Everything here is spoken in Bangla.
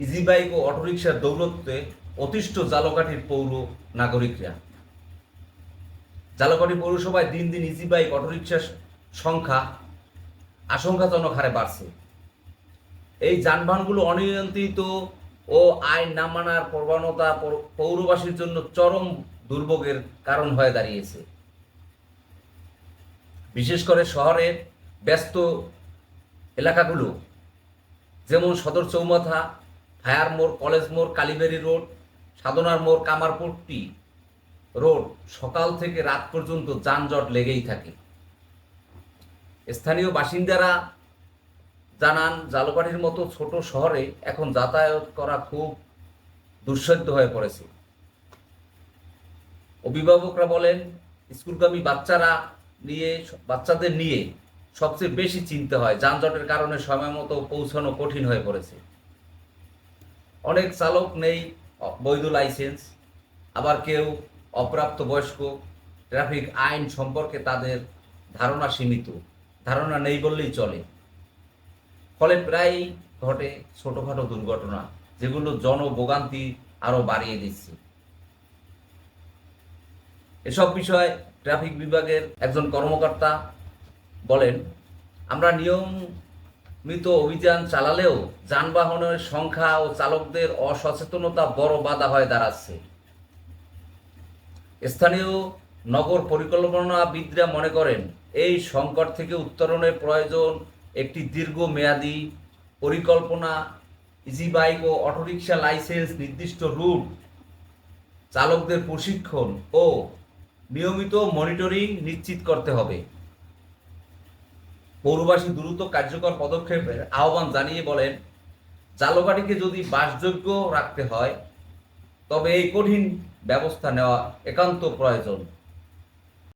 ইজি বাইক ও অটোরিকশার দৌরত্বে অতিষ্ঠ জালকাঠির পৌর নাগরিকরা। জালকাঠি পৌরসভায় দিন দিন ইজি বাইক অটোরিকশার সংখ্যা আশঙ্কাজনক হারে বাড়ছে। এই যানবাহনগুলো অনিয়ন্ত্রিত ও আইন না মানার প্রবণতা পৌরবাসীর জন্য চরম দুর্ভোগের কারণ হয়ে দাঁড়িয়েছে। বিশেষ করে শহরের ব্যস্ত এলাকাগুলো, যেমন সদর চৌমাথা ফায়ার মোড়, কলেজ মোড়, কালীবাড়ি রোড, সাধনার মোড় কামারপট্টি রোড, সকাল থেকে রাত পর্যন্ত যানজট লেগেই থাকে। স্থানীয় বাসিন্দারা জানান জালকাঠির মতো ছোট শহরে এখন যাতায়াত করা খুব দুঃসাধ্য হয়ে পড়েছে। অভিভাবকরা বলেন, স্কুলগামী বাচ্চারা নিয়ে, বাচ্চাদের নিয়ে সবচেয়ে বেশি চিন্তা হয়। যানজটের কারণে সময় মতো পৌঁছানো কঠিন হয়ে পড়েছে। অনেক চালক নেই, বৈধ লাইসেন্স আবার কেউ অপ্রাপ্ত বয়স্ক ট্রাফিক আইন সম্পর্কে তাদের ধারণা সীমিত। ধারণা নেই বললেই চলে। ফলে প্রায়ই ঘটে ছোটোখাটো দুর্ঘটনা, যেগুলো জনভোগান্তি আরও বাড়িয়ে দিচ্ছে। এসব বিষয়ে ট্রাফিক বিভাগের একজন কর্মকর্তা বলেন, আমরা নিয়মিত অভিযান চালালেও যানবাহনের সংখ্যা ও চালকদের অসচেতনতা বড় বাধা হয়ে দাঁড়াচ্ছে। স্থানীয় নগর পরিকল্পনাবিদরা মনে করেন, এই সংকট থেকে উত্তরণের প্রয়োজন একটি দীর্ঘমেয়াদী পরিকল্পনা ইজি বাইক ও অটোরিকশা লাইসেন্স নির্দিষ্ট রুট, চালকদের প্রশিক্ষণ ও নিয়মিত মনিটরিং নিশ্চিত করতে হবে। পৌরবাসী দ্রুত কার্যকর পদক্ষেপের আহ্বান জানিয়ে বলেন জালগাড়িকে যদি বাসযোগ্য রাখতে হয়, তবে এই কঠিন ব্যবস্থা নেওয়া একান্ত প্রয়োজন।